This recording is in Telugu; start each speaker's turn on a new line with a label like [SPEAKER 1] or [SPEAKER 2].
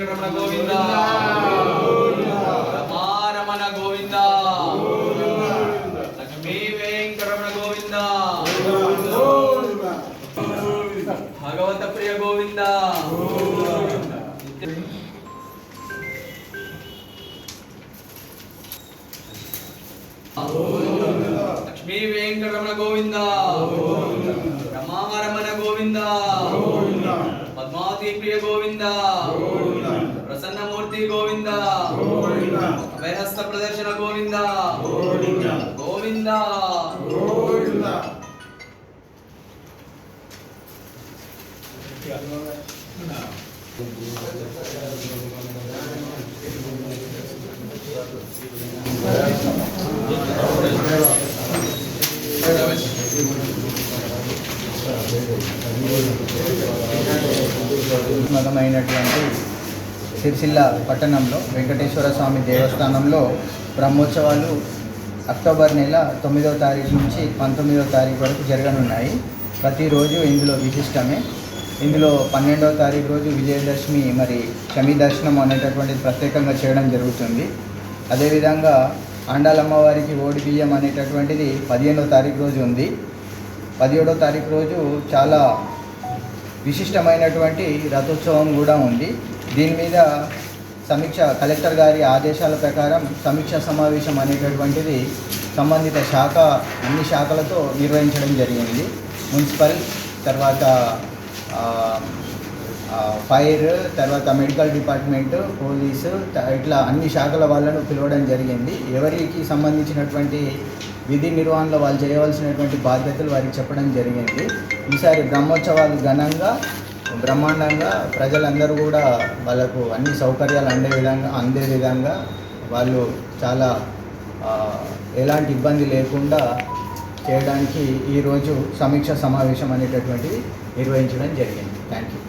[SPEAKER 1] వెంకటరమణ గోవింద. రమారమణ గోవింద. లక్ష్మీ వెంకటరమణ గోవింద. భగవత ప్రియ గోవింద. లక్ష్మీ వెంకటరమణ గోవింద. రమారమణ గోవింద. పద్మావతి ప్రియ గోవింద ప్రసన్నమూర్తి గోవింద అభయహస్త ప్రదర్శన గోవింద గోవింద
[SPEAKER 2] మతమైనటువంటి సిరిసిల్ల పట్టణంలో వెంకటేశ్వర స్వామి దేవస్థానంలో బ్రహ్మోత్సవాలు అక్టోబర్ నెల తొమ్మిదవ తారీఖు నుంచి పంతొమ్మిదవ తారీఖు వరకు జరగనున్నాయి. ప్రతిరోజు ఇందులో విశిష్టమే. ఇందులో పన్నెండవ తారీఖు రోజు విజయదశమి మరి శమి దర్శనం అనేటటువంటిది ప్రత్యేకంగా చేయడం జరుగుతుంది. అదేవిధంగా ఆండాలమ్మవారికి ఓడి బియ్యం అనేటటువంటిది పదిహేనవ తారీఖు రోజు ఉంది. పదిహేడవ తారీఖు రోజు చాలా విశిష్టమైనటువంటి రథోత్సవం కూడా ఉంది. దీని మీద సమీక్ష కలెక్టర్ గారి ఆదేశాల ప్రకారం సమీక్ష సమావేశం అనేటటువంటిది సంబంధిత శాఖ అన్ని శాఖలతో నిర్వహించడం జరిగింది. మున్సిపల్ తర్వాత ఫైర్ తర్వాత మెడికల్ డిపార్ట్మెంట్ పోలీసు ఇట్లా అన్ని శాఖల వాళ్ళను పిలవడం జరిగింది. ఎవరికి సంబంధించినటువంటి విధి నిర్వహణలో వాళ్ళు చేయవలసినటువంటి బాధ్యతలు వారికి చెప్పడం జరిగింది. ఈసారి బ్రహ్మోత్సవాలు ఘనంగా బ్రహ్మాండంగా ప్రజలందరూ కూడా వాళ్ళకు అన్ని సౌకర్యాలు అందే విధంగా అందే విధంగా వాళ్ళు చాలా ఎలాంటి ఇబ్బంది లేకుండా చేయడానికి ఈరోజు సమీక్ష సమావేశం అనేటటువంటిది నిర్వహించడం జరిగింది. Thank you